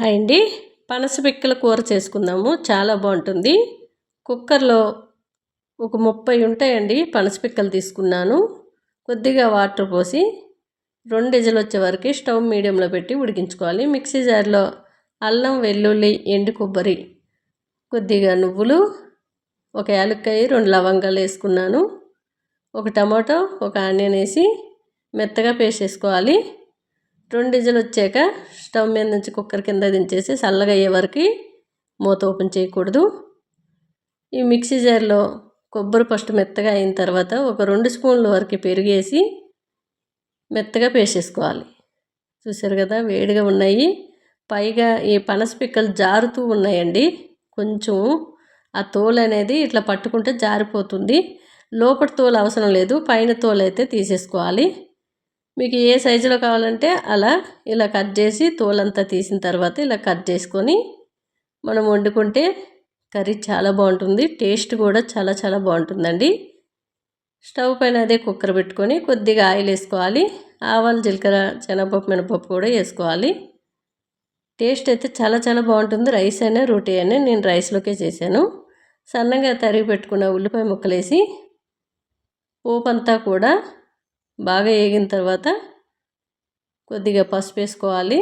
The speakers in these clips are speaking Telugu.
హాయ్ అండి. పనస పిక్కల కూర చేసుకుందాము. చాలా బాగుంటుంది. కుక్కర్లో ఒక ముప్పై ఉంటాయండి. పనస పిక్కలు తీసుకున్నాను. కొద్దిగా వాటర్ పోసి రెండు విజలు వచ్చే వరకు స్టవ్ మీడియంలో పెట్టి ఉడికించుకోవాలి. మిక్సీ జార్లో అల్లం వెల్లుల్లి ఎండు కొబ్బరి కొద్దిగా నువ్వులు ఒక యాలక్కాయ రెండు లవంగాలు వేసుకున్నాను. ఒక టమాటో ఒక ఆనియన్ వేసి మెత్తగా పేస్ట్ చేసుకోవాలి రెండు విజులు వచ్చాక స్టవ్ మీద నుంచి కుక్కర్ కింద దించేసి చల్లగా అయ్యే వరకు మూత ఓపెన్ చేయకూడదు. ఈ మిక్సీ జార్లో కొబ్బరి ఫస్ట్ మెత్తగా అయిన తర్వాత ఒక రెండు స్పూన్ల వరకు పెరిగేసి మెత్తగా పేసేసుకోవాలి. చూసారు కదా వేడిగా ఉన్నాయి. పైగా ఈ పనస పిక్కలు జారుతూ ఉన్నాయండి. కొంచెం ఆ తోలు అనేది ఇట్లా పట్టుకుంటే జారిపోతుంది. లోపల తోలు అవసరం లేదు. పైన తోలు అయితే తీసేసుకోవాలి. మీకు ఏ సైజులో కావాలంటే అలా ఇలా కట్ చేసి తోలంతా తీసిన తర్వాత ఇలా కట్ చేసుకొని మనం వండుకుంటే కర్రీ చాలా బాగుంటుంది టేస్ట్ కూడా చాలా చాలా బాగుంటుందండి. స్టవ్ పైన అదే కుక్కర్ పెట్టుకొని కొద్దిగా ఆయిల్ వేసుకోవాలి ఆవాలు జీలకర్ర శనగపప్పు మినపప్పు కూడా వేసుకోవాలి. టేస్ట్ అయితే చాలా చాలా బాగుంటుంది రైస్ అయినా రోటీ అయినా నేను రైస్లోకే చేశాను. సన్నగా తరిగి పెట్టుకున్న ఉల్లిపాయ ముక్కలేసి పోపు అంతా కూడా బాగా వేగిన తర్వాత కొద్దిగా పసుపు వేసుకోవాలి.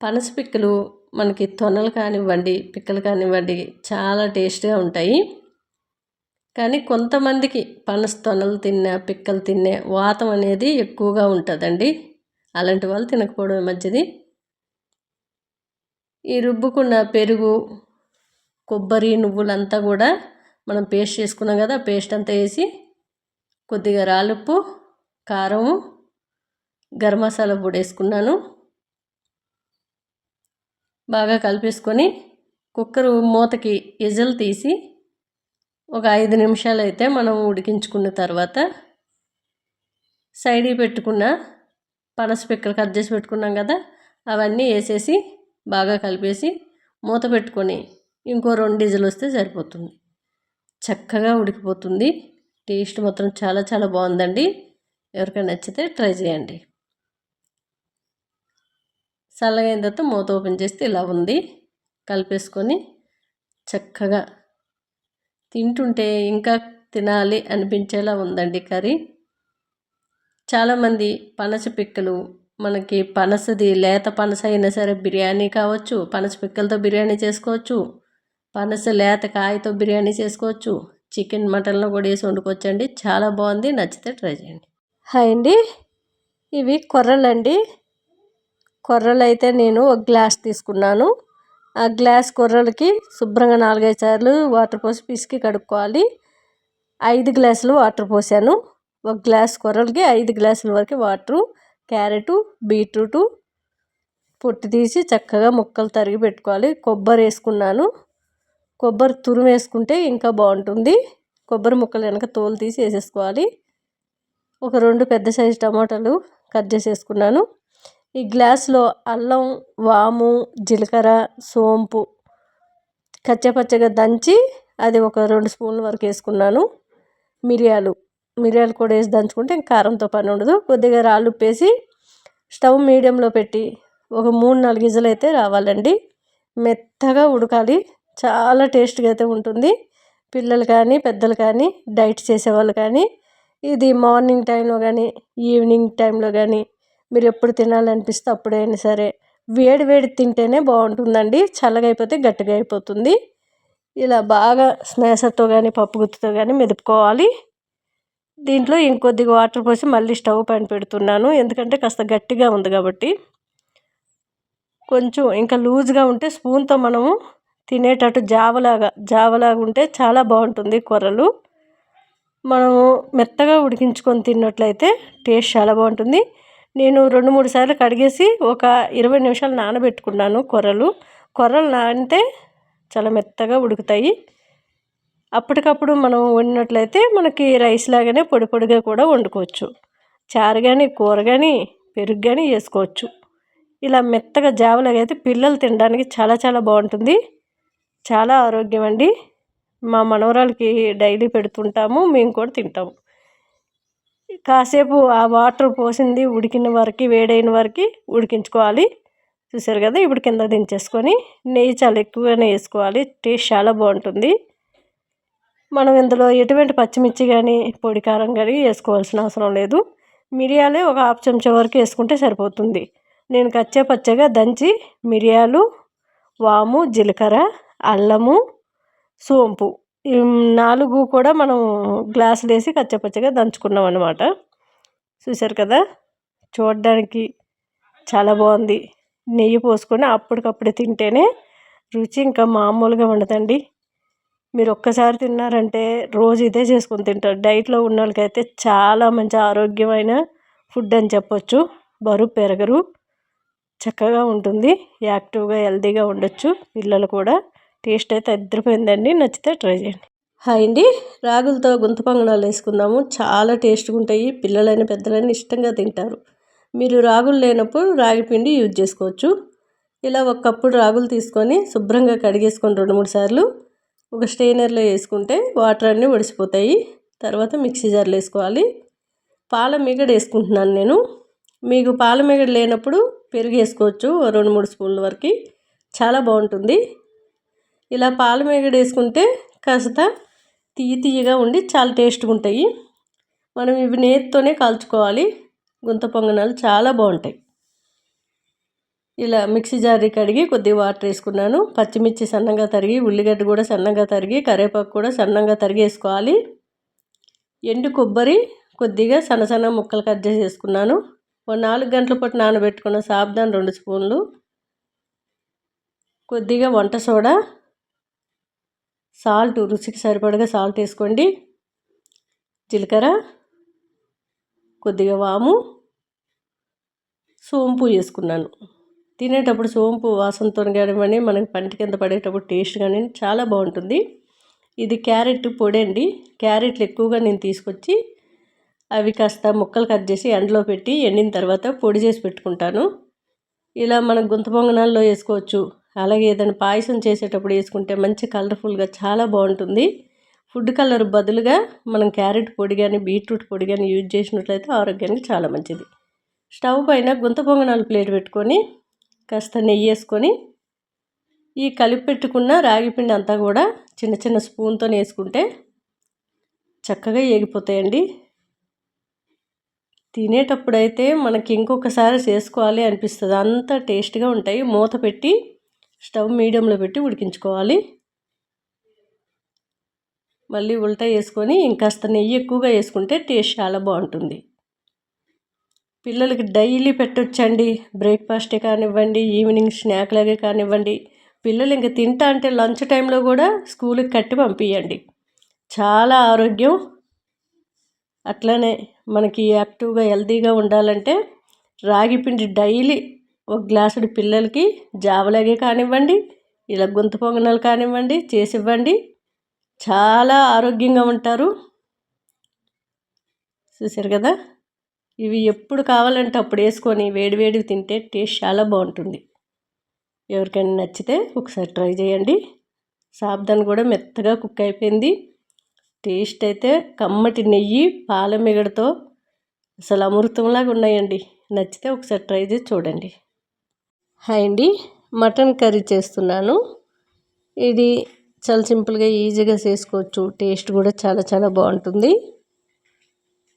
పనస పిక్కలు మనకి తొనలు కానివ్వండి పిక్కలు కానివ్వండి చాలా టేస్ట్గా ఉంటాయి. కానీ కొంతమందికి పనస తొనలు తిన్న పిక్కలు తినే వాతం అనేది ఎక్కువగా ఉంటుందండి. అలాంటి వాళ్ళు తినకపోవడం మంచిది. ఈ రుబ్బుకున్న పెరుగు కొబ్బరి నువ్వులంతా కూడా మనం పేస్ట్ చేసుకున్నాం కదా పేస్ట్ అంతా వేసి కొద్దిగా రాలుప్పు కారం గరం మసాలా పొడి వేసుకున్నాను. బాగా కలిపేసుకొని కుక్కర్ మూతకి ఎజలు తీసి ఒక ఐదు నిమిషాలు అయితే మనం ఉడికించుకున్న తర్వాత సైడ్ పెట్టుకున్న పనస పిక్కలు కట్ చేసి పెట్టుకున్నాం కదా అవన్నీ వేసేసి బాగా కలిపేసి మూత పెట్టుకొని ఇంకో రెండు డీజిల్ వస్తే సరిపోతుంది. చక్కగా ఉడికిపోతుంది. టేస్ట్ మాత్రం చాలా చాలా బాగుందండి. ఎవరికైనా నచ్చితే ట్రై చేయండి. చల్లగా అయిన తర్వాత మూత ఓపెన్ చేస్తే ఇలా ఉంది. కలిపేసుకొని చక్కగా తింటుంటే ఇంకా తినాలి అనిపించేలా ఉందండి కర్రీ. చాలామంది పనస పిక్కలు మనకి పనసది లేత పనస అయినా సరే బిర్యానీ కావచ్చు పనస పిక్కలతో బిర్యానీ చేసుకోవచ్చు పనస లేత కాయతో బిర్యానీ చేసుకోవచ్చు చికెన్ మటన్లో కూడా వేసి వండుకోవచ్చండి. చాలా బాగుంది. నచ్చితే ట్రై చేయండి. హాయ్ అండి. ఇవి కొర్రలండి. కొర్రలు అయితే నేను ఒక గ్లాస్ తీసుకున్నాను. ఆ గ్లాస్ కొర్రలకి శుభ్రంగా నాలుగైదు సార్లు వాటర్ పోసి పిసికి కడుక్కోవాలి. ఐదు గ్లాసులు వాటర్ పోసాను. ఒక గ్లాస్ కొర్రలకి ఐదు గ్లాసుల వరకు వాటరు క్యారెటు బీట్రూటు పొట్టు తీసి చక్కగా ముక్కలు తరిగి పెట్టుకోవాలి. కొబ్బరి వేసుకున్నాను. కొబ్బరి తురుము వేసుకుంటే ఇంకా బాగుంటుంది. కొబ్బరి ముక్కలు వెనక తోలు తీసి వేసేసుకోవాలి. ఒక రెండు పెద్ద సైజు టమాటాలు కట్ చేసేసుకున్నాను. ఈ గ్లాస్లో అల్లం వాము జీలకర్ర సోంపు కచ్చపచ్చగా దంచి అది ఒక రెండు స్పూన్ల వరకు వేసుకున్నాను. మిరియాలు మిరియాలు కూడా వేసి దంచుకుంటే ఇంకా కారంతో పని ఉండదు. కొద్దిగా రాళ్ళు ఉప్పేసి స్టవ్ మీడియంలో పెట్టి ఒక మూడు నాలుగు గిజలు అయితే రావాలండి. మెత్తగా ఉడకాలి. చాలా టేస్ట్గా అయితే ఉంటుంది. పిల్లలు కానీ పెద్దలు కానీ డైట్ చేసేవాళ్ళు కానీ ఇది మార్నింగ్ టైంలో కానీ ఈవినింగ్ టైంలో కానీ మీరు ఎప్పుడు తినాలనిపిస్తే అప్పుడైనా సరే వేడి వేడి తింటేనే బాగుంటుందండి. చల్లగా అయిపోతే గట్టిగా అయిపోతుంది. ఇలా బాగా స్మేసర్తో కానీ పప్పు గుత్తితో కానీ మెదుపుకోవాలి. దీంట్లో ఇంకొద్దిగా వాటర్ పోసి మళ్ళీ స్టవ్ పైన పెడుతున్నాను. ఎందుకంటే కాస్త గట్టిగా ఉంది కాబట్టి. కొంచెం ఇంకా లూజ్గా ఉంటే స్పూన్తో మనము తినేటట్టు జావలాగా జావలాగా ఉంటే చాలా బాగుంటుంది కూరలు. మనము మెత్తగా ఉడికించుకొని తిన్నట్లయితే టేస్ట్ చాలా బాగుంటుంది. నేను రెండు మూడు సార్లు కడిగేసి ఒక ఇరవై నిమిషాలు నానబెట్టుకున్నాను కొర్రలు కొర్రలు నానితే చాలా మెత్తగా ఉడుకుతాయి. అప్పటికప్పుడు మనం వండినట్లయితే మనకి రైస్ లాగానే పొడి పొడిగా కూడా వండుకోవచ్చు. చారు కానీ కూర కానీ పెరుగు కానీ వేసుకోవచ్చు. ఇలా మెత్తగా జావలాగా అయితే పిల్లలు తినడానికి చాలా చాలా బాగుంటుంది. చాలా ఆరోగ్యం అండి మా మనవరాలకి డైలీ పెడుతుంటాము మేము కూడా తింటాము. కాసేపు ఆ వాటర్ పోసింది ఉడికిన వరకు వేడైన వరకు ఉడికించుకోవాలి. చూసారు కదా ఇప్పుడు కింద దించేసుకొని నెయ్యి చాలా ఎక్కువగానే వేసుకోవాలి. టేస్ట్ చాలా బాగుంటుంది. మనం ఇందులో ఎటువంటి పచ్చిమిర్చి కానీ పొడి కారం కానీ వేసుకోవాల్సిన అవసరం లేదు. మిరియాలే ఒక హాఫ్ చెంచా వరకు వేసుకుంటే సరిపోతుంది. నేను కచ్చే పచ్చగా దంచి మిరియాలు వాము జీలకర్ర అల్లము సోంపు. ఈ నాలుగు కూడా మనం గ్లాసులు వేసి కచ్చపచ్చగా దంచుకున్నాం అనమాట చూసారు కదా? చూడడానికి చాలా బాగుంది. నెయ్యి పోసుకొని అప్పటికప్పుడు తింటేనే రుచి ఇంకా మామూలుగా ఉండదండి. మీరు ఒక్కసారి తిన్నారంటే రోజు ఇదే చేసుకొని తింటారు. డైట్లో ఉన్న వాళ్ళకైతే చాలా మంచి ఆరోగ్యమైన ఫుడ్ అని చెప్పొచ్చు. బరువు పెరగరు. చక్కగా ఉంటుంది. యాక్టివ్గా హెల్తీగా ఉండొచ్చు పిల్లలు కూడా. టేస్ట్ అయితే అద్దరిపోయిందండి. నచ్చితే ట్రై చేయండి. హాయ్ అండి. రాగులతో గుంత పొంగనాలు వేసుకుందాము. చాలా టేస్ట్గా ఉంటాయి. పిల్లలైన పెద్దలైన ఇష్టంగా తింటారు. మీరు రాగులు లేనప్పుడు రాగి పిండి యూజ్ చేసుకోవచ్చు. ఇలా ఒక కప్పుడు రాగులు తీసుకొని శుభ్రంగా కడిగేసుకొని రెండు మూడు సార్లు ఒక స్టెయినర్లో వేసుకుంటే వాటర్ అన్నీ ఒడిసిపోతాయి. తర్వాత మిక్సీ జార్లో వేసుకోవాలి. పాల మిగడ వేసుకుంటున్నాను నేను. మీకు పాల మిగడ లేనప్పుడు పెరుగు వేసుకోవచ్చు. రెండు మూడు స్పూన్ల వరకు. చాలా బాగుంటుంది. ఇలా పాల మేగడ వేసుకుంటే కాస్త తీయ తీయగా ఉండి చాలా టేస్ట్గా ఉంటాయి. మనం ఇవి నేతితోనే కాల్చుకోవాలి. గుంత పొంగనాలు చాలా బాగుంటాయి. ఇలా మిక్సీ జారీ కడిగి కొద్దిగా వాటర్ వేసుకున్నాను. పచ్చిమిర్చి సన్నగా తరిగి ఉల్లిగడ్డ కూడా సన్నగా తరిగి కరివేపాకు కూడా సన్నగా తరిగి వేసుకోవాలి. ఎండు కొబ్బరి కొద్దిగా సన్న సన్న ముక్కలు కట్ చేసి వేసుకున్నాను. ఒక నాలుగు గంటల పాటు నానబెట్టుకున్న సాబ్దాన్ రెండు స్పూన్లు. కొద్దిగా వంట సోడా సాల్ట్ రుచికి సరిపడగా సాల్ట్ వేసుకోండి. జీలకర్ర కొద్దిగా వాము సోంపు వేసుకున్నాను. తినేటప్పుడు సోంపు వాసనతో కానివ్వండి మనకి పంటి కింద పడేటప్పుడు టేస్ట్ కానీ చాలా బాగుంటుంది. ఇది క్యారెట్ పొడి అండి. క్యారెట్లు ఎక్కువగా నేను తీసుకొచ్చి అవి కాస్త ముక్కలు కట్ చేసి ఎండలో పెట్టి ఎండిన తర్వాత పొడి చేసి పెట్టుకుంటాను. ఇలా మనం గుంత పొంగనాల్లో వేసుకోవచ్చు. అలాగే ఏదైనా పాయసం చేసేటప్పుడు వేసుకుంటే మంచి కలర్ఫుల్గా చాలా బాగుంటుంది. ఫుడ్ కలర్ బదులుగా మనం క్యారెట్ పొడి కానీ బీట్రూట్ పొడి కానీ యూజ్ చేసినట్లయితే ఆరోగ్యానికి చాలా మంచిది. స్టవ్ పైన గుంత పొంగనాలు ప్లేట్ పెట్టుకొని కాస్త నెయ్యి వేసుకొని ఈ కలిపి పెట్టుకున్న రాగిపిండి అంతా కూడా చిన్న చిన్న స్పూన్తో వేసుకుంటే చక్కగా ఏగిపోతాయండి. తినేటప్పుడైతే మనకి ఇంకొకసారి చేసుకోవాలి అనిపిస్తుంది. అంత టేస్ట్గా ఉంటాయి. మూత పెట్టి స్టవ్ మీడియంలో పెట్టి ఉడికించుకోవాలి. మళ్ళీ ఉల్టా వేసుకొని ఇంకాస్త నెయ్యి ఎక్కువగా వేసుకుంటే టేస్ట్ చాలా బాగుంటుంది. పిల్లలకి డైలీ పెట్టొచ్చండి. బ్రేక్ఫాస్టే కానివ్వండి ఈవినింగ్ స్నాక్ లాగే కానివ్వండి. పిల్లలు ఇంకా తింటా అంటే లంచ్ టైంలో కూడా స్కూల్కి కట్టి పంపించండి చాలా ఆరోగ్యం. అట్లనే మనకి యాక్టివ్గా హెల్తీగా ఉండాలంటే రాగి పిండి డైలీ ఒక గ్లాసుడు పిల్లలకి జావలాగే కానివ్వండి ఇలా గుంత పొంగనాలు కానివ్వండి చేసి ఇవ్వండి చాలా ఆరోగ్యంగా ఉంటారు. చూసారు కదా? ఇవి ఎప్పుడు కావాలంటే అప్పుడు వేసుకొని వేడివేడివి తింటే టేస్ట్ చాలా బాగుంటుంది. ఎవరికైనా నచ్చితే ఒకసారి ట్రై చేయండి. సాబ్దాన్ కూడా మెత్తగా కుక్ అయిపోయింది. టేస్ట్ అయితే కమ్మటి నెయ్యి పాల మిగడతో అసలు అమృతంలాగా ఉన్నాయండి. నచ్చితే ఒకసారి ట్రై చేసి చూడండి. హాయ్ అండి. మటన్ కర్రీ చేస్తున్నాను. ఇది చాలా సింపుల్గా ఈజీగా చేసుకోవచ్చు. టేస్ట్ కూడా చాలా చాలా బాగుంటుంది.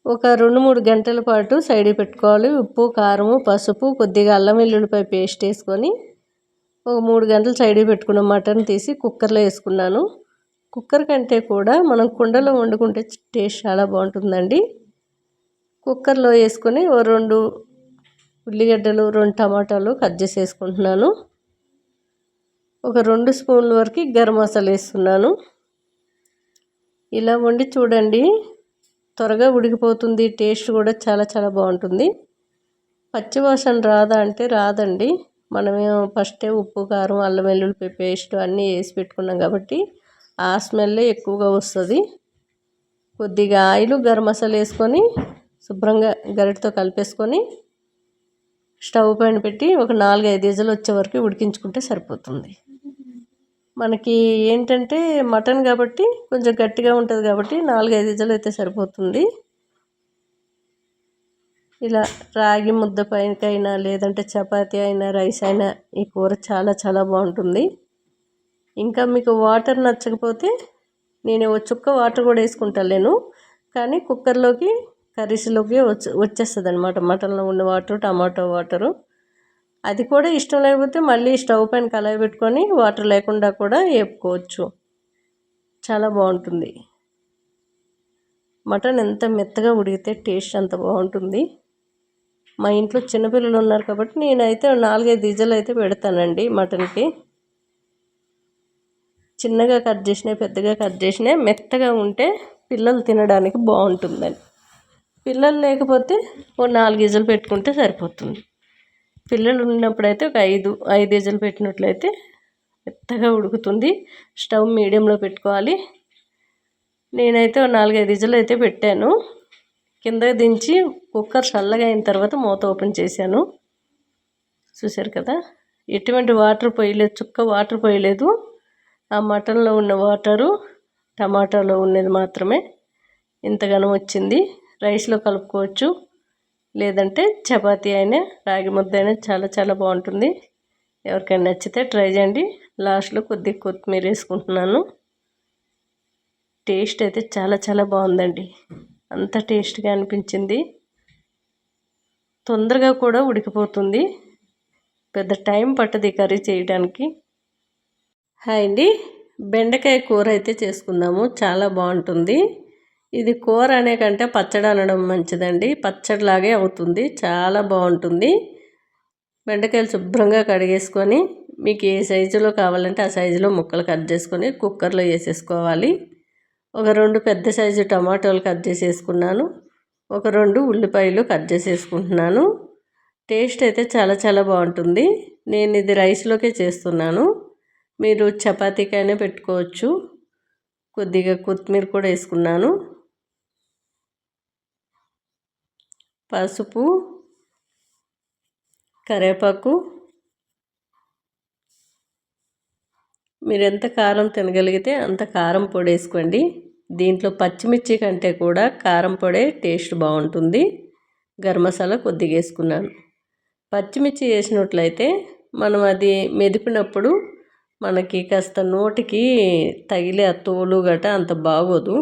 ఒక రెండు మూడు గంటల పాటు సైడ్ పెట్టుకోవాలి. ఉప్పు కారము పసుపు కొద్దిగా అల్లం వెల్లుల్లిపై పేస్ట్ వేసుకొని ఒక మూడు గంటలు సైడ్ పెట్టుకున్న మటన్ తీసి కుక్కర్లో వేసుకున్నాను. కుక్కర్ కంటే కూడా మనం కుండలో వండుకుంటే టేస్ట్ చాలా బాగుంటుందండి. కుక్కర్లో వేసుకొని ఓ రెండు ఉల్లిగడ్డలు రెండు టమాటాలు కట్ చేసి వేసుకుంటున్నాను ఒక రెండు స్పూన్ల వరకు గరం మసాలా వేస్తున్నాను. ఇలా వండి చూడండి త్వరగా ఉడికిపోతుంది టేస్ట్ కూడా చాలా చాలా బాగుంటుంది. పచ్చివాసన రాదా అంటే రాదండి. మనమేమో ఫస్టే ఉప్పు కారం అల్లం వెల్లుల్లి పేస్ట్ అన్నీ వేసి పెట్టుకున్నాం కాబట్టి ఆ స్మెల్లే ఎక్కువగా వస్తుంది. కొద్దిగా ఆయిల్ గరం మసాలా వేసుకొని శుభ్రంగా గరిటతో కలిపేసుకొని స్టవ్ పైన పెట్టి ఒక నాలుగు ఐదు ఇజలు వచ్చే వరకు ఉడికించుకుంటే సరిపోతుంది. మనకి ఏంటంటే మటన్ కాబట్టి కొంచెం గట్టిగా ఉంటుంది కాబట్టి నాలుగైదు ఇజలు అయితే సరిపోతుంది. ఇలా రాగి ముద్ద పైనకైనా లేదంటే చపాతీ అయినా రైస్ అయినా ఈ కూర చాలా చాలా బాగుంటుంది. ఇంకా మీకు వాటర్ నచ్చకపోతే నేను చుక్క వాటర్ కూడా వేసుకుంటాను నేను. కానీ కుక్కర్లోకి కర్రీస్లోకి వచ్చి వచ్చేస్తుంది అనమాట మటన్లో ఉన్న వాటర్ టమాటో వాటరు. అది కూడా ఇష్టం లేకపోతే మళ్ళీ స్టవ్ పైన కళాయి పెట్టుకొని వాటర్ లేకుండా కూడా వేపుకోవచ్చు. చాలా బాగుంటుంది. మటన్ ఎంత మెత్తగా ఉడికితే టేస్ట్ అంత బాగుంటుంది. మా ఇంట్లో చిన్నపిల్లలు ఉన్నారు కాబట్టి నేనైతే నాలుగైదు విజలు అయితే పెడతానండి మటన్కి. చిన్నగా కట్ చేసినాయి పెద్దగా కట్ చేసినాయి మెత్తగా ఉంటే పిల్లలు తినడానికి బాగుంటుందని. పిల్లలు లేకపోతే ఓ నాలుగు విజలు పెట్టుకుంటే సరిపోతుంది. పిల్లలు ఉన్నప్పుడైతే ఒక ఐదు ఐదు విజలు పెట్టినట్లయితే మెత్తగా ఉడుకుతుంది. స్టవ్ మీడియంలో పెట్టుకోవాలి. నేనైతే నాలుగైదు విజులు అయితే పెట్టాను. కింద దించి కుక్కర్ చల్లగా అయిన తర్వాత మూత ఓపెన్ చేశాను. చూశారు కదా? ఎటువంటి వాటర్ పోయలేదు చుక్క వాటర్ పోయలేదు. ఆ మటన్లో ఉన్న వాటరు టమాటాలో ఉన్నది మాత్రమే. ఇంతగానం వచ్చింది. రైస్లో కలుపుకోవచ్చు. లేదంటే చపాతీ అయినా రాగి ముద్ద అయినా చాలా చాలా బాగుంటుంది. ఎవరికైనా నచ్చితే ట్రై చేయండి. లాస్ట్లో కొద్దిగా కొత్తిమీర వేసుకుంటున్నాను. టేస్ట్ అయితే చాలా చాలా బాగుందండి. అంత టేస్ట్గా అనిపించింది. తొందరగా కూడా ఉడికిపోతుంది. పెద్ద టైం పట్టదు కర్రీ చేయడానికి హాయ్ అండి. బెండకాయ కూర అయితే చేసుకుందాము. చాలా బాగుంటుంది. ఇది కూర అనే కంటే పచ్చడి అనడం మంచిదండి. పచ్చడిలాగే అవుతుంది. చాలా బాగుంటుంది. బెండకాయలు శుభ్రంగా కడిగేసుకొని మీకు ఏ సైజులో కావాలంటే ఆ సైజులో ముక్కలు కట్ చేసుకొని కుక్కర్లో వేసేసుకోవాలి. ఒక రెండు పెద్ద సైజు టమాటోలు కట్ చేసేసుకున్నాను. ఒక రెండు ఉల్లిపాయలు కట్ చేసేసుకుంటున్నాను. టేస్ట్ అయితే చాలా చాలా బాగుంటుంది. నేను ఇది రైస్లోకే చేస్తున్నాను. మీరు చపాతీకైనా పెట్టుకోవచ్చు. కొద్దిగా కొత్తిమీర కూడా వేసుకున్నాను. పసుపు కరివేపాకు మీరు ఎంత కారం తినగలిగితే అంత కారం పొడి వేసుకోండి. దీంట్లో పచ్చిమిర్చి కంటే కూడా కారం పొడే టేస్ట్ బాగుంటుంది. గరం మసాలా కొద్దిగా వేసుకున్నాను. పచ్చిమిర్చి వేసినట్లయితే మనం అది మెదిపినప్పుడు మనకి కాస్త నోటికి తగిలే ఆ తోలు గట అంత బాగోదు.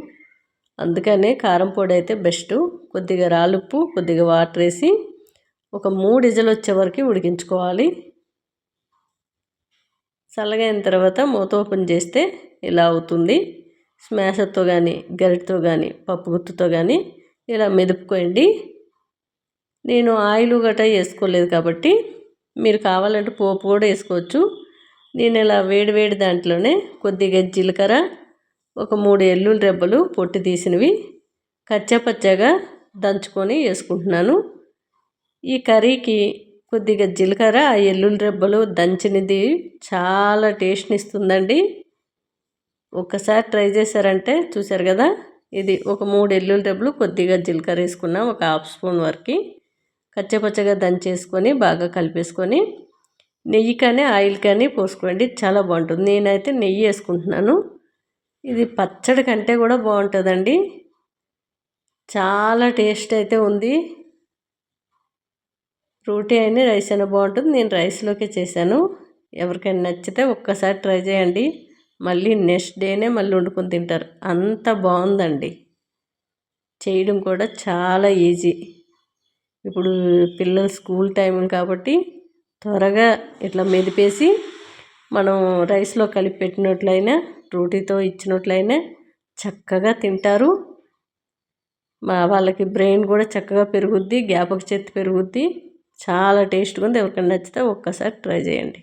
అందుకనే కారం పొడి అయితే బెస్ట్. కొద్దిగా రాలుప్పు కొద్దిగా వాటర్ వేసి ఒక మూడు ఇజలు వచ్చే వరకు ఉడికించుకోవాలి. చల్లగైన తర్వాత మూత ఓపెన్ చేస్తే ఇలా అవుతుంది. స్మాషర్తో కానీ గరిటతో కానీ పప్పు గుత్తుతో కానీ ఇలా మెదుపుకోండి. నేను ఆయిల్ గట్రా వేసుకోలేదు కాబట్టి మీరు కావాలంటే పోపు కూడా వేసుకోవచ్చు. నేను ఇలా వేడి వేడి దాంట్లోనే కొద్దిగా జీలకర్ర ఒక మూడు ఎల్లుల్లి రెబ్బలు పొట్టి తీసినవి కచ్చపచ్చగా దంచుకొని వేసుకుంటున్నాను. ఈ కర్రీకి కొద్దిగా జీలకర్ర ఆ ఎల్లుల్లి రెబ్బలు దంచినది చాలా టేస్ట్ని ఇస్తుందండి. ఒక్కసారి ట్రై చేశారంటే చూసారు కదా ఇది ఒక మూడు ఎల్లుల్లి రెబ్బలు కొద్దిగా జీలకర్ర వేసుకున్నాం ఒక హాఫ్ స్పూన్ వరకు. కచ్చపచ్చగా దంచేసుకొని బాగా కలిపేసుకొని నెయ్యి కానీ ఆయిల్ కానీ పోసుకోండి చాలా బాగుంటుంది. నేనైతే నెయ్యి వేసుకుంటున్నాను. ఇది పచ్చడి కంటే కూడా బాగుంటుందండి. చాలా టేస్ట్ అయితే ఉంది. రోటీ అయినా రైస్ అయినా బాగుంటుంది. నేను రైస్లోకే చేశాను. ఎవరికైనా నచ్చితే ఒక్కసారి ట్రై చేయండి. మళ్ళీ నెక్స్ట్ డేనే మళ్ళీ వండుకొని తింటారు. అంత బాగుందండి. చేయడం కూడా చాలా ఈజీ. ఇప్పుడు పిల్లలు స్కూల్ టైం కాబట్టి త్వరగా ఇట్లా మెదిపేసి మనం రైస్లో కలిపి పెట్టినట్లయినా రోటీతో ఇచ్చినట్లయినా చక్కగా తింటారు. వాళ్ళకి బ్రెయిన్ కూడా చక్కగా పెరుగుద్ది జ్ఞాపక శక్తి పెరుగుద్ది. చాలా టేస్ట్గా ఉంది. ఎవరికైనా నచ్చితే ఒక్కసారి ట్రై చేయండి.